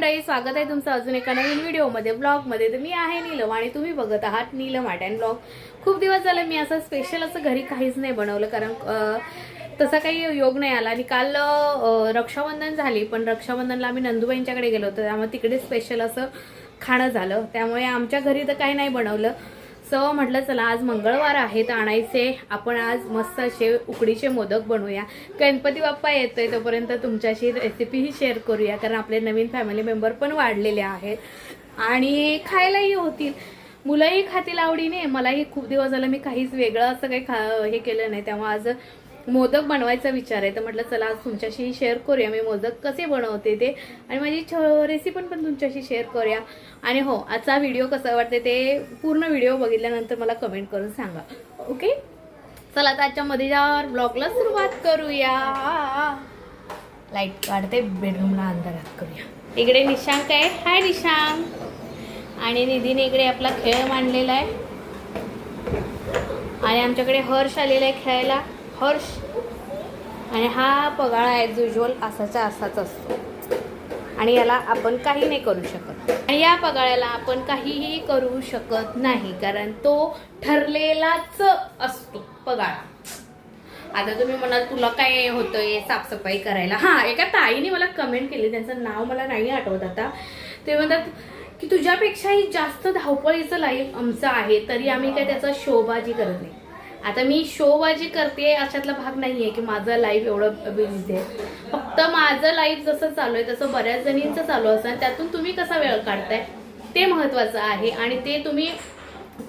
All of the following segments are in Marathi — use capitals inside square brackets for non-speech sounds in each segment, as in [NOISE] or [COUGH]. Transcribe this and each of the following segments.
मंडळी स्वागत आहे तुमचं अजून एका नवीन व्हिडिओमध्ये ब्लॉगमध्ये. तर मी आहे नीलम आणि तुम्ही बघत आहात नीलम आर्ट अँड ब्लॉग. खूप दिवस झाले मी असं स्पेशल असं घरी काहीच नाही बनवलं कारण तसा काही योग नाही आला. आणि काल रक्षाबंधन झाली पण रक्षाबंधनला आम्ही नंदूबाईंच्याकडे गेलो होतो. त्यामुळे तिकडे स्पेशल असं खाणं झालं. त्यामुळे आमच्या घरी तर काही नाही बनवलं. सो म्हटलं चला आज मंगळवार आहे तर आणायचे. आपण आज मस्त असे उकडीचे मोदक बनवूया. गणपती बाप्पा येतोय तोपर्यंत तुमच्याशी रेसिपीही शेअर करूया कारण आपले नवीन फॅमिली मेंबर पण वाढलेले आहेत. आणि खायलाही होतील. मुलंही खातील आवडीने. मलाही खूप दिवस झालं मी काहीच वेगळं असं काही खा हे केलं नाही. त्यामुळे आज मोदक बनवायचा विचार आहे तर म्हटलं चला आज तुमच्याशी शेअर करूया. मी मोदक कसे बनवते ते आणि माझी रेसिपी पण पण तुमच्याशी शेअर करूया. आणि हो आजचा व्हिडिओ कसा वाटते ते पूर्ण व्हिडिओ बघितल्यानंतर मला कमेंट करून सांगा. ओके चला तर आजच्या मध्ये ब्लॉगला सुरुवात करूया. लाइट काढते बेडरूमला अंधारात करूया. इकडे निशांक आहे. हाय निशांक. आणि निधीने इकडे आपला खेळ मांडलेला आहे. आणि आमच्याकडे हर्ष आलेला आहे खेळायला. हर्ष. आणि हा पगाळा ॲज युजल असाचा असाच असतो. आणि याला आपण काही नाही करू शकत. आणि या पगाळ्याला आपण काहीही करू शकत नाही कारण तो ठरलेलाच असतो पगाळा. आता तुम्ही म्हणाल तुला काय होतंय साफसफाई करायला? हा एका ताईने मला कमेंट केली त्यांचं नाव मला नाही आठवत आता. ते म्हणतात की तुझ्यापेक्षाही जास्त धावपळीचं लाईफ आमचं आहे तरी आम्ही काय त्याचा शोबाजी करत नाही. आता मी शोबाजी करते अशातला भाग नाही आहे की माझं लाईफ एवढं बिझी आहे. फक्त माझं लाईफ जसं चालू आहे तसं बऱ्याच जणींचं चालू असतं आणि त्यातून तुम्ही कसा वेळ काढताय ते महत्त्वाचं आहे आणि ते तुम्ही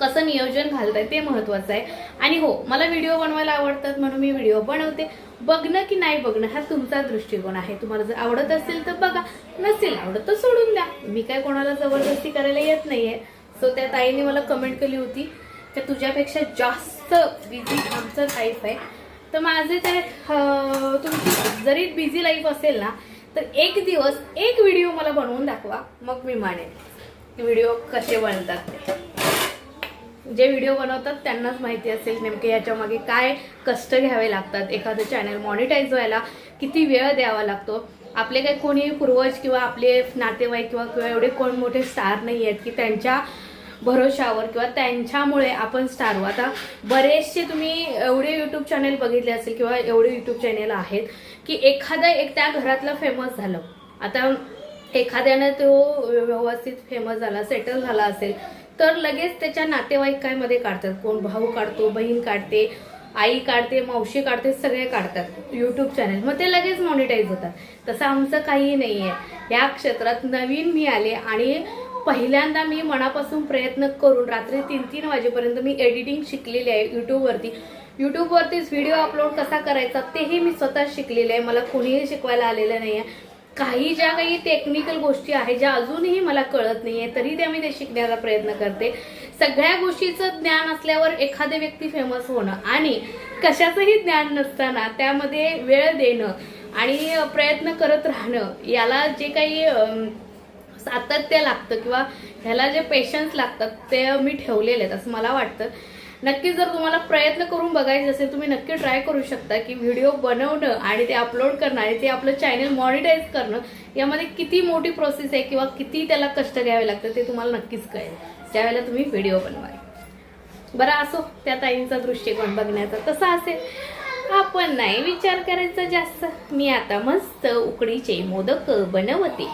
कसं नियोजन घालताय ते महत्त्वाचं आहे. आणि हो मला व्हिडिओ बनवायला आवडतात म्हणून मी व्हिडिओ बनवते. बघणं की नाही बघणं हा तुमचा दृष्टिकोन आहे. तुम्हाला जर आवडत असेल तर बघा नसेल आवडत तर सोडून द्या. मी काय कोणाला जबरदस्ती करायला येत नाहीये. सो त्या ताईने मला कमेंट केली होती तर तुझ्यापेक्षा जास्त बिझी आमचं लाईफ आहे. तर माझे ते तुमची जरी बिझी लाईफ असेल ना तर एक दिवस एक व्हिडिओ मला बनवून दाखवा. मग मी मानेन व्हिडिओ कसे बनतात ते. जे व्हिडिओ बनवतात त्यांनाच माहिती असेल नेमके याच्यामागे काय कष्ट घ्यावे लागतात. एखादं चॅनल मॉनिटाईज व्हायला किती वेळ द्यावा लागतो. आपले काही कोणी पूर्वज किंवा आपले नातेवाईक किंवा किंवा एवढे कोण मोठे स्टार नाही आहेत की त्यांच्या भरोशावर किंवा त्यांच्यामुळे आपण स्टार हो आता बरेचसे तुम्ही एवढे यूट्यूब चॅनल बघितले असेल किंवा एवढे यूट्यूब चॅनल आहेत की एखादा एक त्या घरातलं फेमस झालं. आता एखाद्यानं तो व्यवस्थित फेमस झाला सेटल झाला असेल तर लगेच त्याच्या नातेवाईकांमध्ये काढतात. कोण भाऊ काढतो बहीण काढते आई काढते मावशी काढते सगळे काढतात यूट्यूब चॅनल मग ते लगेच मॉनिटाईज होतात. तसं आमचं काही नाही आहे या क्षेत्रात नवीन मी आले आणि पहिल्यांदा मी मनापासून प्रयत्न करून रात्री तीन तीन वाजेपर्यंत मी एडिटिंग शिकलेली आहे यूट्यूबवरती यूट्यूबवरतीच व्हिडिओ अपलोड कसा करायचा तेही मी स्वतः शिकलेले आहे. मला कोणीही शिकवायला आलेलं नाही आहे. काही ज्या काही टेक्निकल गोष्टी आहेत ज्या अजूनही मला कळत नाही आहे तरी त्या मी ते शिकण्याचा प्रयत्न करते. सगळ्या गोष्टीचं ज्ञान असल्यावर एखादी व्यक्ती फेमस होणं आणि कशाचंही ज्ञान नसताना त्यामध्ये वेळ देणं आणि प्रयत्न करत राहणं याला जे काही सातत्य लागतं किंवा ह्याला जे पेशन्स लागतात ते मी ठेवलेले आहेत असं मला वाटतं. नक्कीच जर तुम्हाला प्रयत्न करून बघायचे असेल तुम्ही नक्की ट्राय करू शकता की व्हिडिओ बनवणं आणि ते अपलोड करणं आणि ते आपलं चॅनल मॉनिटाईज करणं यामध्ये किती मोठी प्रोसेस आहे किंवा किती त्याला कष्ट घ्यावे लागतं ते तुम्हाला नक्कीच कळेल. ज्यावेळेला तुम्ही व्हिडिओ बनवाल. बरं असो त्या ताईंचा दृष्टिकोन बघण्याचा तसा असेल. आपण नाही विचार करायचा जास्त. मी आता मस्त उकडीचे मोदक बनवते.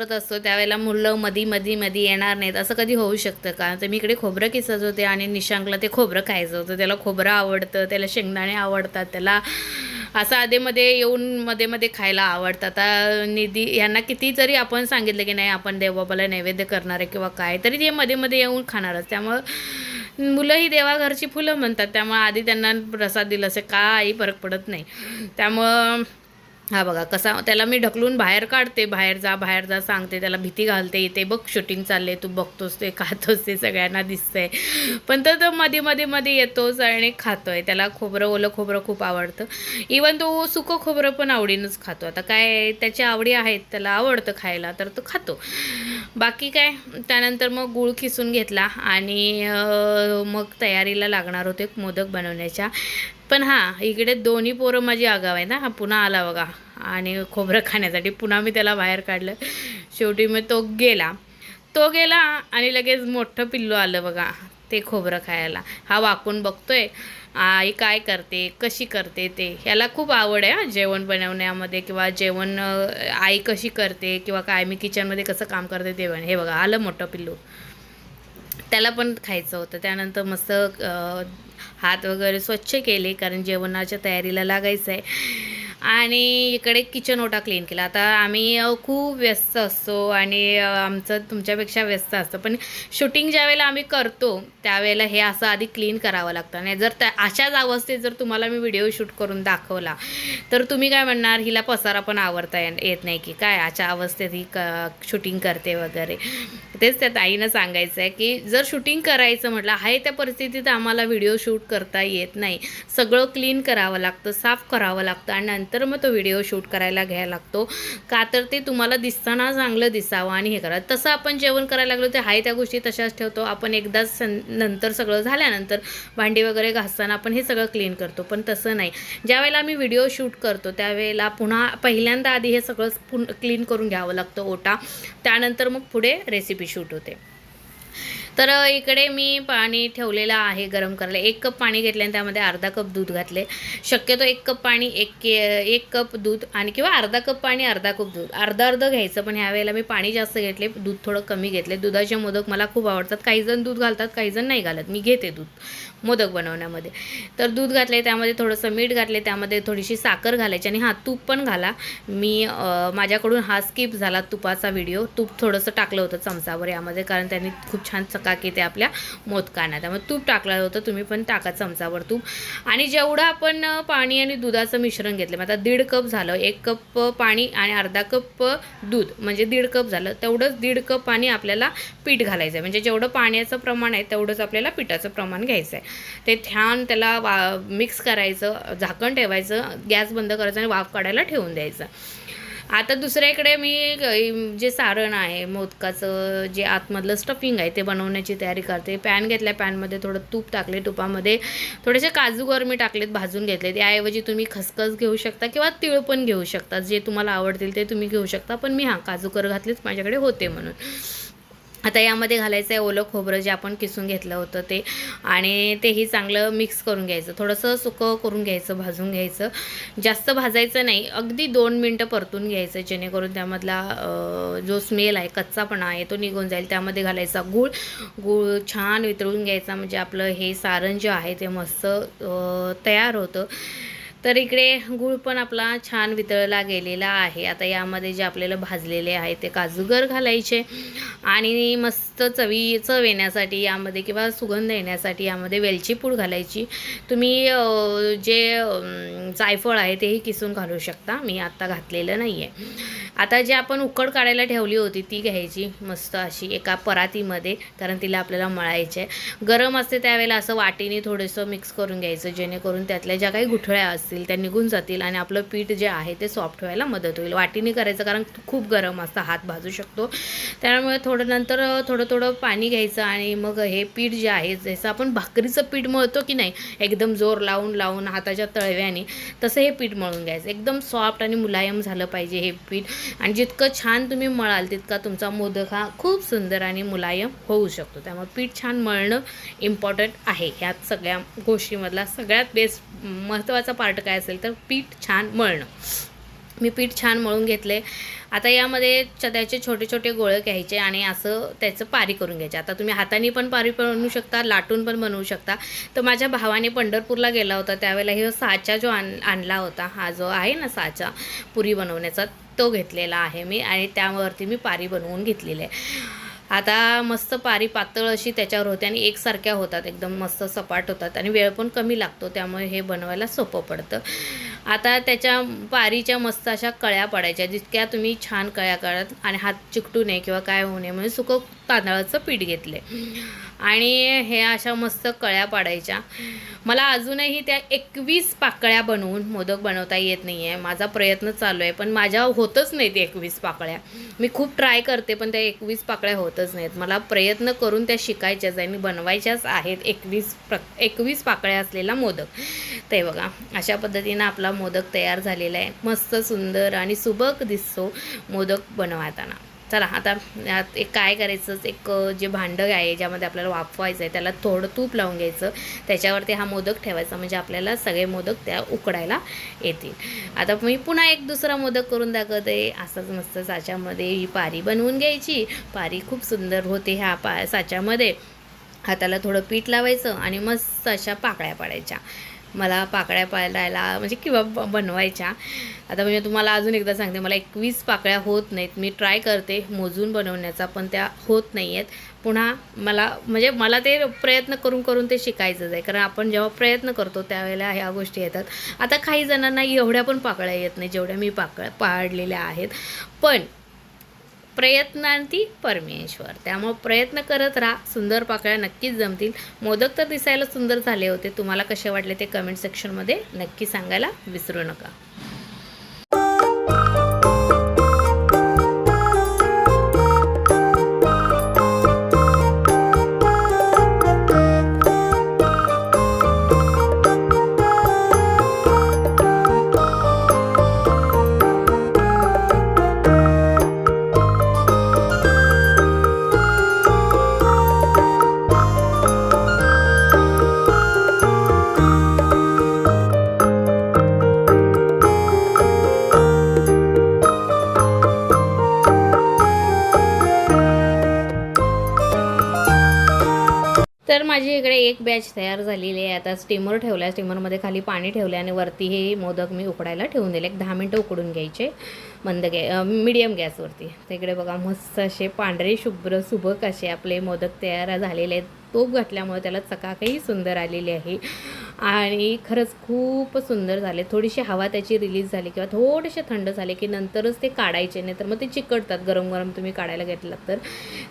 करत असतो त्यावेळेला मुलं मधी मधी मधी येणार नाहीत. असं कधी होऊ शकतं का? तर मी इकडे खोबरं किसत होते आणि निशांकला ते खोबरं खायचं होतं. त्याला खोबरं आवडतं त्याला शेंगदाणे आवडतात त्याला असं आधेमध्ये येऊन मध्ये मध्ये खायला आवडतं. आता निधी यांना किती जरी आपण सांगितलं की नाही आपण देवबाबाला नैवेद्य करणार आहे किंवा काय तरी ते मध्ये मध्ये येऊन खाणारच. त्यामुळं मुलं ही देवाघरची फुलं म्हणतात. त्यामुळं आधी त्यांना प्रसाद दिला असे काही फरक पडत नाही. त्यामुळं हा बघा कसा त्याला मी ढकलून बाहेर काढते बाहेर जा बाहेर जा सांगते त्याला भीती घालते इथे बघ शूटिंग चालले तू बघतोस ते खातोस ते सगळ्यांना दिसतंय. पण तर तो मध्ये मध्ये मध्ये येतोच आणि खातोय. त्याला खोबरं ओलं खोबरं खूप आवडतं. इवन तो सुकं खोबरं पण आवडीनंच खातो. आता काय त्याच्या आवडी आहेत त्याला आवडतं खायला तर तो खातो. बाकी काय त्यानंतर मग गूळ खिसून घेतला आणि मग तयारीला लागणार होते मोदक बनवण्याच्या. पण हां इकडे दोन्ही पोरं माझी आगाव आहे ना हा पुन्हा आला बघा. आणि खोबरं खाण्यासाठी पुन्हा मी त्याला बाहेर काढलं. शेवटी मग तो गेला. तो गेला आणि लगेच मोठं पिल्लू आलं बघा ते खोबरं खायला. हा वाकून बघतोय आई काय करते कशी करते ते. ह्याला खूप आवड आहे हां जेवण बनवण्यामध्ये किंवा जेवण आई कशी करते किंवा काय मी किचनमध्ये कसं काम करते ते हे बघा आलं मोठं पिल्लू. त्याला पण खायचं होतं. त्यानंतर मस्त हात वगैरे स्वच्छ केले कारण जेवणाच्या तयारीला लागायचं आहे आणि इकडे किचन ओटा क्लीन केला. आता आम्ही खूप व्यस्त असतो आणि आमचं तुमच्यापेक्षा व्यस्त असतं. पण शूटिंग ज्यावेळेला आम्ही करतो त्यावेळेला हे असं आधी क्लीन करावं लागतं. आणि जर त्या अशाच अवस्थेत जर तुम्हाला मी व्हिडिओ शूट करून दाखवला तर तुम्ही काय म्हणणार हिला पसारा पण आवडता येत नाही की काय अशा अवस्थेत ही क शूटिंग करते वगैरे. तेच त्या ताईनं सांगायचं आहे की जर शूटिंग करायचं म्हटलं आहे त्या परिस्थितीत आम्हाला व्हिडिओ शूट करता येत नाही. सगळं क्लीन करावं लागतं साफ करावं लागतं आणि नंतर मग तो व्हिडिओ शूट करायला घ्यायला लागतो. का तर ते तुम्हाला दिसताना चांगलं दिसावं आणि हे करा तसं आपण जेवण करायला लागलो ते आहे त्या गोष्टी तशाच ठेवतो. आपण एकदाच सं नंतर सगळं झाल्यानंतर भांडी वगैरे घासताना आपण हे सगळं क्लीन करतो. पण तसं नाही. ज्यावेळेला आम्ही व्हिडिओ शूट करतो त्यावेळेला पुन्हा पहिल्यांदा आधी हे सगळं पुन क्लीन करून घ्यावं लागतं ओटा. त्यानंतर मग पुढे रेसिपी शूट होते. तर इकडे मी पाणी ठेवलेलं आहे गरम करायला. एक कप पाणी घेतले आणि त्यामध्ये अर्धा कप दूध घातले. शक्यतो एक कप पाणी एक के एक कप दूध आणि किंवा अर्धा कप पाणी अर्धा कप दूध. अर्धा अर्ध घ्यायचं पण ह्या वेळेला मी पाणी जास्त घेतले दूध थोडं कमी घेतले. दुधाचे मोदक मला खूप आवडतात. काही जण दूध घालतात काही जण नाही घालत. मी घेते दूध मोदक बनवण्यामध्ये. तर दूध घातले त्यामध्ये थोडंसं मीठ घातले त्यामध्ये थोडीशी साखर घालायची आणि हां तूप पण घाला. मी माझ्याकडून हा स्किप झाला तुपाचा व्हिडिओ. तूप थोडंसं टाकलं होतं चमचावर यामध्ये कारण त्यांनी खूप छान की ते आपल्या मोदकांना. त्यामुळे तूप टाकलं होतं तुम्ही पण टाका चमचावर तूप. आणि जेवढं आपण पाणी आणि दुधाचं मिश्रण घेतलं मग आता दीड कप झालं एक कप पाणी आणि अर्धा कप दूध म्हणजे दीड कप झालं तेवढंच दीड कप पाणी आपल्याला पीठ घालायचं आहे. म्हणजे जेवढं पाण्याचं प्रमाण आहे तेवढंच आपल्याला पिठाचं प्रमाण घ्यायचं आहे. ते छान त्याला वा मिक्स करायचं झाकण ठेवायचं गॅस बंद करायचं आणि वाफ काढायला ठेवून द्यायचं. आता दुसऱ्याकडे मी जे सारण आहे मोदकाचं जे आतमधलं स्टफिंग आहे ते बनवण्याची तयारी करते. पॅन घेतल्या पॅनमध्ये थोडं तूप टाकले तुपामध्ये थोडेसे काजू गरमी टाकलेत भाजून घेतले याऐवजी तुम्ही खसखस घेऊ शकता किंवा तिळ पण घेऊ शकता. जे तुम्हाला आवडतील ते तुम्ही घेऊ शकता. पण मी हां काजूकर घातलेच माझ्याकडे होते म्हणून. आता यामध्ये घालायचं आहे ओलं खोबरं जे आपण किसून घेतलं होतं ते. आणि तेही चांगलं मिक्स करून घ्यायचं. थोडंसं सुकं करून घ्यायचं भाजून घ्यायचं. जास्त भाजायचं नाही. अगदी दोन मिनटं परतून घ्यायचं जेणेकरून त्यामधला जो स्मेल आहे कच्चापणा आहे तो निघून जाईल. त्यामध्ये घालायचा गूळ. गूळ छान वितळून घ्यायचा. म्हणजे आपलं हे सारण जे आहे ते मस्त तयार होतं. तर इकडे गूळ पण आपला छान वितळला गेलेला आहे. आता यामध्ये जे आपल्याला भाजलेले आहे ते काजूगर घालायचे आणि मस्त चवी चव येण्यासाठी यामध्ये किंवा सुगंध येण्यासाठी यामध्ये वेलची पूड घालायची. तुम्ही जे जायफळ आहे तेही किसून घालू शकता. मी आत्ता घातलेलं नाही आहे आता जे आपण उकड काढायला ठेवली होती ती घ्यायची मस्त अशी एका परातीमध्ये कारण तिला आपल्याला मळायचे गरम असते त्यावेळेला असं वाटीने थोडंसं मिक्स करून घ्यायचं जेणेकरून त्यातल्या ज्या काही गुठळ्या असतील त्या निघून जातील आणि आपलं पीठ जे आहे ते सॉफ्ट व्हायला मदत होईल. वाटीने करायचं कारण खूप गरम असतं हात भाजू शकतो. त्यामुळे थोडं नंतर थोडं थोडं पाणी घ्यायचं आणि मग हे पीठ जे आहे जसं आपण भाकरीचं पीठ मळतो की नाही एकदम जोर लावून लावून हाताच्या तळव्याने तसं हे पीठ मळून घ्यायचं. एकदम सॉफ्ट आणि मुलायम झालं पाहिजे हे पीठ. आणि जितकं छान तुम्ही मळाल तितका तुमचा मोदक हा खूप सुंदर आणि मुलायम होऊ शकतो. त्यामुळे पीठ छान मळणं इम्पॉर्टंट आहे. ह्यात सगळ्या गोष्टीमधला सगळ्यात बेस्ट महत्त्वाचा पार्ट काय असेल तर पीठ छान मळणं. मी पीठ छान मळून घेतले आता यामध्ये च- त्याचे छोटे छोटे गोळे घ्यायचे आणि असं त्याचं पारी करून घ्यायचे. आता तुम्ही हाताने पण पारी बनवू शकता लाटून पण बनवू शकता. तर माझ्या भावाने पंढरपूरला गेला होता त्यावेळेला हे साचा जो आण आणला होता हा जो आहे ना साचा पुरी बनवण्याचा तो घेतलेला आहे मी आणि त्यावरती मी पारी बनवून घेतलेली आहे. आता मस्त पारी पातळ अशी त्याच्यावर होते आणि एकसारख्या होतात एकदम मस्त सपाट होतात आणि वेळ पण कमी लागतो त्यामुळे हे बनवायला सोपं पडतं. आता त्याच्या पारीच्या मस्त अशा कळ्या पडायच्या जितक्या तुम्ही छान कळ्या काढत आणि हात चिकटू नये किंवा काय होऊ नये म्हणून सुकं तांदळाचं पीठ घेतले आणि हे अशा मस्त कळ्या पाडायच्या. मला अजूनही त्या एकवीस पाकळ्या बनवून मोदक बनवता येत नाही आहे माझा प्रयत्न चालू आहे पण माझ्या होतच नाही ते एकवीस पाकळ्या. मी खूप ट्राय करते पण त्या एकवीस पाकळ्या होतच नाहीत. मला प्रयत्न करून त्या शिकायच्याच आहे मी बनवायच्याच आहेत एकवीस प्र एकवीस पाकळ्या असलेला मोदक. ते बघा अशा पद्धतीनं आपला मोदक तयार झालेला आहे. मस्त सुंदर आणि सुबक दिसतो मोदक बनवताना. चला आता यात एक काय करायचं? एक जे भांडं आहे ज्यामध्ये आपल्याला वाफवायचं आहे त्याला थोडं तूप लावून घ्यायचं. त्याच्यावरती हा मोदक ठेवायचा म्हणजे आपल्याला सगळे मोदक त्या उकडायला येतील. आता मी पुन्हा एक दुसरा मोदक करून दाखवते. असंच मस्त साच्यामध्ये ही पारी बनवून घ्यायची. पारी खूप सुंदर होते ह्या पा साच्यामध्ये. हाताला थोडं पीठ लावायचं आणि मस्त अशा पाकळ्या पाडायच्या. मला पाकळ्या पाळायला म्हणजे किंवा बनवायच्या. आता म्हणजे तुम्हाला अजून एकदा सांगते मला एकवीस पाकळ्या होत नाहीत. मी ट्राय करते मोजून बनवण्याचा पण त्या होत नाही आहेत पुन्हा मला म्हणजे मला ते प्रयत्न करून करून ते शिकायचंच आहे. कारण आपण जेव्हा प्रयत्न करतो त्यावेळेला ह्या गोष्टी येतात. आता काही जणांना एवढ्या पण पाकळ्या येत नाही जेवढ्या मी पाकळ्या पाडलेल्या आहेत. पण प्रयत्नांती परमेश्वर. त्यामुळे प्रयत्न करत राहा. सुंदर पाकळ्या नक्कीच जमतील. मोदक तर दिसायला सुंदर झाले होते. तुम्हाला कसे वाटले ते कमेंट सेक्शनमध्ये नक्की सांगायला विसरू नका. तर माझी इकडे एक बॅच तयार झालेली आहे. आता स्टीमर ठेवला आहे स्टीमरमध्ये खाली पाणी ठेवले आणि वरती हे मोदक मी उकडायला ठेवून दिले. एक दहा मिनटं उकडून घ्यायचे. मंद गॅ मिडियम गॅसवरती तर इकडे बघा मस्त असे पांढरे शुभ्र सुबक असे आपले मोदक तयार झालेले आहेत. तोप घातल्यामुळे त्याला चकाकही सुंदर आलेली आहे. आणि खरंच खूप सुंदर झाले. थोडीशी हवा त्याची रिलीज झाली किंवा थोडेसे थंड झाले की नंतरच ते काढायचे नाही तर मग ते चिकटतात गरम गरम तुम्ही काढायला घेतलात तर.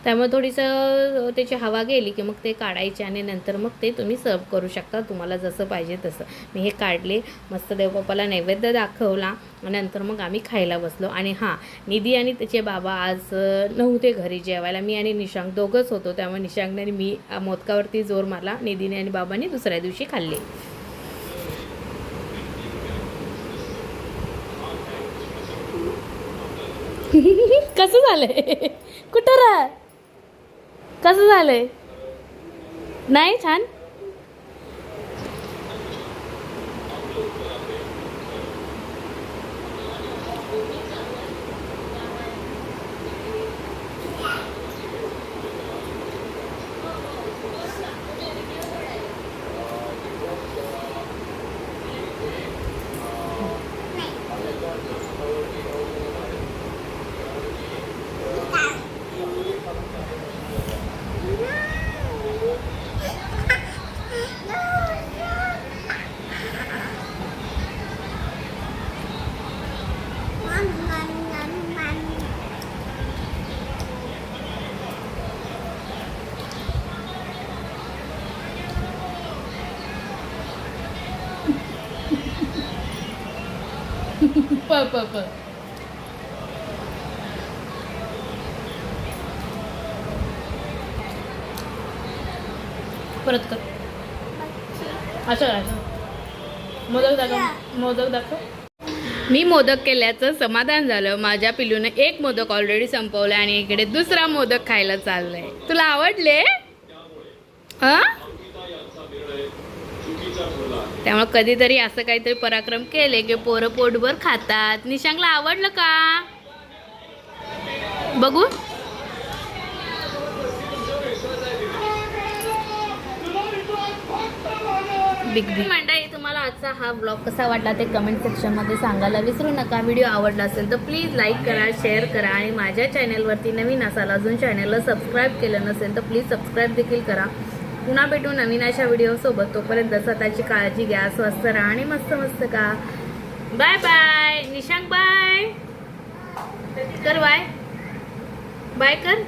त्यामुळे थोडीसं त्याची हवा गेली की मग ते काढायचे आणि नंतर मग ते तुम्ही सर्व करू शकता तुम्हाला जसं पाहिजे तसं. मी हे काढले मस्त देवबापाला नैवेद्य दाखवला नंतर मग आम्ही खायला बसलो. आणि हां निधी आणि त्याचे बाबा आज नव्हते घरी जेवायला. मी आणि निशांक दोघंच होतो त्यामुळे निशांकने आणि मी मोदकावरती जोर मारला निधीने आणि बाबांनी दुसऱ्या दिवशी खाल्ले. कसं झालंय? कुठं राह? कसं झालंय? नाही छान. [LAUGHS] परत कर. असं मोदक दाखव मोदक दाखव. मी मोदक केल्याचं समाधान झालं. माझ्या पिलूने एक मोदक ऑलरेडी संपवला आणि इकडे दुसरा मोदक खायला चाललंय. तुला आवडले? हा? त्यामुळे कधीतरी असं काहीतरी पराक्रम केले की पोरं पोटभर खातात. निशांगला आवडलं का? बघू. बिग बी मंडळी तुम्हाला आजचा हा ब्लॉग कसा वाटला ते कमेंट सेक्शनमध्ये सांगायला विसरू नका. व्हिडिओ आवडला असेल तर प्लीज लाईक करा शेअर करा आणि माझ्या चॅनलवरती नवीन असाल अजून चॅनलला सबस्क्राईब केलं नसेल तर प्लीज सबस्क्राईब देखील करा. पुन्हा भेटू नवीन अशा व्हिडिओसोबत तोपर्यंत स्वतःची काळजी घ्या स्वस्त राहा आणि मस्त मस्त का बाय बाय निशांक बाय कर बाय बाय कर.